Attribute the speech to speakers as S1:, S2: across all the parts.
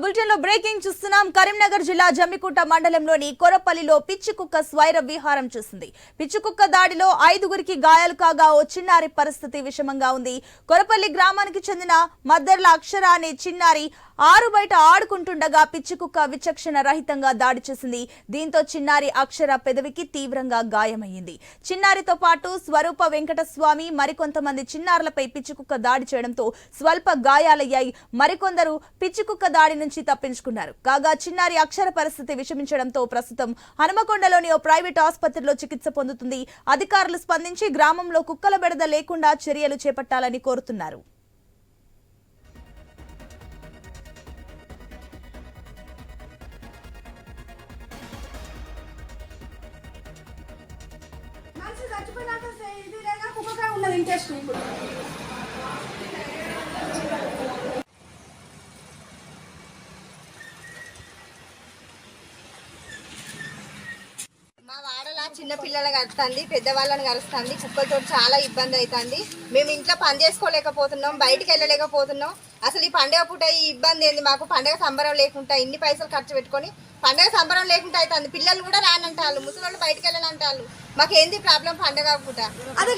S1: బులెటిన్లో బ్రేకింగ్ చూస్తున్నాం. కరీంనగర్ జిల్లా జమ్మికుంట మండలంలోని కొరపల్లిలో పిచ్చి కుక్క స్వైర విహారం చేసింది. పిచ్చి కుక్క దాడిలో ఐదుగురికి గాయాలు కాగా ఓ చిన్నారి పరిస్థితి విషమంగా ఉంది. కొరపల్లి గ్రామానికి చెందిన మద్దర్ల అక్షర అనే చిన్నారి ఆరు బయట ఆడుకుంటుండగా పిచ్చి కుక్క విచక్షణ రహితంగా దాడి చేసింది. దీంతో చిన్నారి అక్షర పెదవికి తీవ్రంగా గాయమయ్యింది. చిన్నారితో పాటు స్వరూప వెంకటస్వామి మరికొంతమంది చిన్నారులపై పిచ్చికుక్క దాడి చేయడంతో స్వల్ప గాయాలయ్యాయి. మరికొందరు పిచ్చి కుక్క దాడి నుంచి తప్పించుకున్నారు. కాగా చిన్నారి అక్షర పరిస్థితి విషమించడంతో ప్రస్తుతం హనుమకొండలోని ఓ ప్రైవేట్ ఆసుపత్రిలో చికిత్స పొందుతుంది. అధికారులు స్పందించి గ్రామంలో కుక్కల బెడద లేకుండా చర్యలు చేపట్టాలని కోరుతున్నారు.
S2: మనిషి చచ్చిపోయినాక ఇది ఉన్నది ఇంట్రెస్ట్ ఇప్పుడు
S3: మా వాడలా చిన్న పిల్లలు కలుస్తుంది పెద్దవాళ్ళని కలుస్తుంది కుక్కలతో చాలా ఇబ్బంది అవుతుంది మేము ఇంట్లో పని చేసుకోలేకపోతున్నాం బయటికి వెళ్ళలేకపోతున్నాం. అసలు ఈ పండుగ పూట ఈ ఇబ్బంది ఏంది? మాకు పండగ సంబరం లేకుండా ఇన్ని పైసలు ఖర్చు పెట్టుకొని పండగ సంబరం లేకుండా అవుతుంది పిల్లలు కూడా రానంటారు ముసలి వాళ్ళు బయటికి వెళ్ళనంటారు మాకు ఏంది ప్రాబ్లం? పండగ పూట.
S2: అది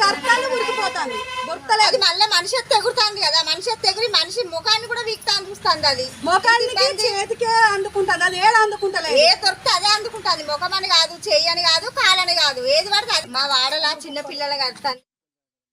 S2: ఉడికిపోతుంది దొరకలేదు
S3: అది మళ్ళీ మనిషి ఎత్తు ఎగురుతుంది కదా. మనిషి ఎత్తు ఎగిరి మనిషి ముఖాన్ని కూడా వీక్తాను చూస్తుంది అది.
S2: ముఖానికి చేతికే అందుకుంటుంది అది ఏడ అందుకుంటలేదు
S3: ఏ దొరికితే అదే అందుకుంటుంది. ముఖం అని కాదు చెయ్యి అని కాదు కాలని కాదు. ఏది పడితే అది. మా వాడలా చిన్న పిల్లలు కలుస్తుంది